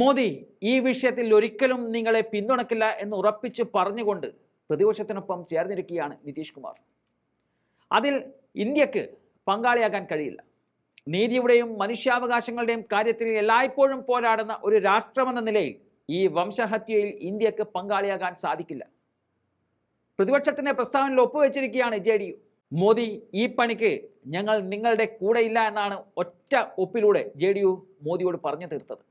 മോദി ഈ വിഷയത്തിൽ ഒരിക്കലും നിങ്ങളെ പിന്തുണക്കില്ല എന്ന് ഉറപ്പിച്ച് പറഞ്ഞുകൊണ്ട് പ്രതിപക്ഷത്തിനൊപ്പം ചേർന്നിരിക്കുകയാണ് നിതീഷ് കുമാർ. അതിൽ ഇന്ത്യയ്ക്ക് പങ്കാളിയാകാൻ കഴിയില്ല. നീതിയുടെയും മനുഷ്യാവകാശങ്ങളുടെയും കാര്യത്തിൽ എല്ലായ്പ്പോഴും പോരാടുന്ന ഒരു രാഷ്ട്രമെന്ന നിലയിൽ ഈ വംശഹത്യയിൽ ഇന്ത്യയ്ക്ക് പങ്കാളിയാകാൻ സാധിക്കില്ല. പ്രതിപക്ഷത്തിന്റെ പ്രസ്താവനയിൽ ഒപ്പുവെച്ചിരിക്കുകയാണ് ജെ ഡി യു. മോദി ഈ പണിക്ക് ഞങ്ങൾ നിങ്ങളുടെ കൂടെയില്ല എന്നാണ് ഒറ്റ ഒപ്പിലൂടെ ജെ യു മോദിയോട് പറഞ്ഞു തീർത്തത്.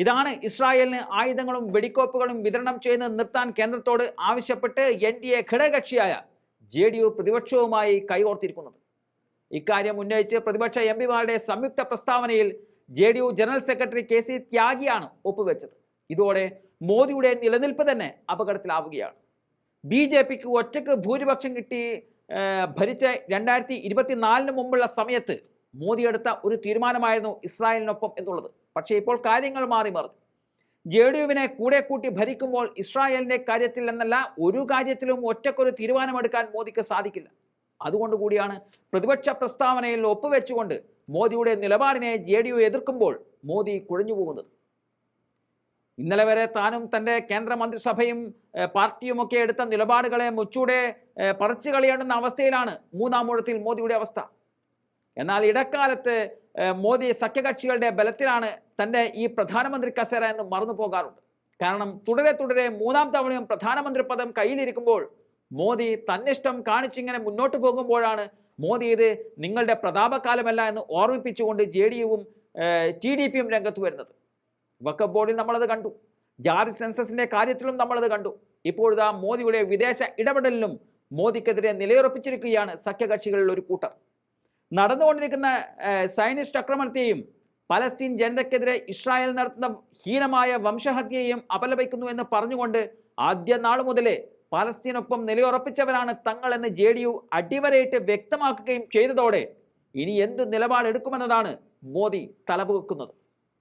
ഇതാണ് ഇസ്രായേലിന് ആയുധങ്ങളും വെടിക്കോപ്പുകളും വിതരണം ചെയ്യുന്നത് നിർത്താൻ കേന്ദ്രത്തോട് ആവശ്യപ്പെട്ട് എൻ ഡി എ ഘടകകക്ഷിയായ ജെ ഡി യു പ്രതിപക്ഷവുമായി കൈകോർത്തിരിക്കുന്നത്. ഇക്കാര്യം ഉന്നയിച്ച് പ്രതിപക്ഷ എം പിമാരുടെ സംയുക്ത പ്രസ്താവനയിൽ J D U general secretary K C ത്യാഗിയാണ് ഒപ്പുവെച്ചത്. ഇതോടെ മോദിയുടെ നിലനിൽപ്പ് തന്നെ അപകടത്തിലാവുകയാണ്. ബി ജെ പിക്ക് ഒറ്റയ്ക്ക് ഭൂരിപക്ഷം കിട്ടി ഭരിച്ച രണ്ടായിരത്തി ഇരുപത്തിനാലിന് മുമ്പുള്ള സമയത്ത് മോദി എടുത്ത ഒരു തീരുമാനമായിരുന്നു ഇസ്രായേലിനൊപ്പം എന്നുള്ളത്. പക്ഷേ ഇപ്പോൾ കാര്യങ്ങൾ മാറി മറിഞ്ഞു. ജെ ഡി യുവിനെ കൂടെ കൂട്ടി ഭരിക്കുമ്പോൾ ഇസ്രായേലിന്റെ കാര്യത്തിൽ എന്നല്ല ഒരു കാര്യത്തിലും ഒറ്റക്കൊരു തീരുമാനമെടുക്കാൻ മോദിക്ക് സാധിക്കില്ല. അതുകൊണ്ട് കൂടിയാണ് പ്രതിപക്ഷ പ്രസ്താവനയിൽ ഒപ്പുവെച്ചുകൊണ്ട് മോദിയുടെ നിലപാടിനെ ജെ ഡി യു എതിർക്കുമ്പോൾ മോദി കുഴഞ്ഞു പോകുന്നത് ഇന്നലെ വരെ താനും തന്റെ കേന്ദ്രമന്ത്രിസഭയും പാർട്ടിയുമൊക്കെ എടുത്ത നിലപാടുകളെ മുച്ചൂടെ പറിച്ചു കളിയേണ്ടുന്ന അവസ്ഥയിലാണ് മൂന്നാം ഊഴത്തിൽ മോദിയുടെ അവസ്ഥ. എന്നാൽ ഇടക്കാലത്ത് മോദി സഖ്യകക്ഷികളുടെ ബലത്തിലാണ് തന്റെ ഈ പ്രധാനമന്ത്രി കസേര എന്ന് മറന്നു പോകാറുണ്ട്. കാരണം തുടരെ തുടരെ മൂന്നാം തവണയും പ്രധാനമന്ത്രി പദം കയ്യിലിരിക്കുമ്പോൾ മോദി തന്നിഷ്ടം കാണിച്ചിങ്ങനെ മുന്നോട്ട് പോകുമ്പോഴാണ് മോദി ഇത് നിങ്ങളുടെ പ്രതാപകാലമല്ല എന്ന് ഓർമ്മിപ്പിച്ചുകൊണ്ട് ജെ ഡി യുവും ടി ഡി പിയും രംഗത്ത് വരുന്നത്. വക്കപ്പ് ബോർഡിൽ നമ്മളത് കണ്ടു. ജാതി സെൻസസിന്റെ കാര്യത്തിലും നമ്മളത് കണ്ടു. ഇപ്പോഴിതാ മോദിയുടെ വിദേശ ഇടപെടലിലും മോദിക്കെതിരെ നിലയുറപ്പിച്ചിരിക്കുകയാണ് സഖ്യകക്ഷികളിൽ ഒരു കൂട്ടർ. നടന്നുകൊണ്ടിരിക്കുന്ന സൈനിസ്റ്റ് ആക്രമണത്തെയും പലസ്തീൻ ജനതയ്ക്കെതിരെ ഇസ്രായേൽ നടത്തുന്ന ഹീനമായ വംശഹത്യയെയും അപലപിക്കുന്നു എന്ന് പറഞ്ഞുകൊണ്ട് ആദ്യ നാൾ മുതലേ പലസ്തീനൊപ്പം നിലയുറപ്പിച്ചവരാണ് തങ്ങൾ എന്ന് ജെ ഡി യു അടിവരയിട്ട് വ്യക്തമാക്കുകയും ചെയ്തതോടെ ഇനി എന്ത് നിലപാടെടുക്കുമെന്നതാണ് മോദി തലപുക്കുന്നത്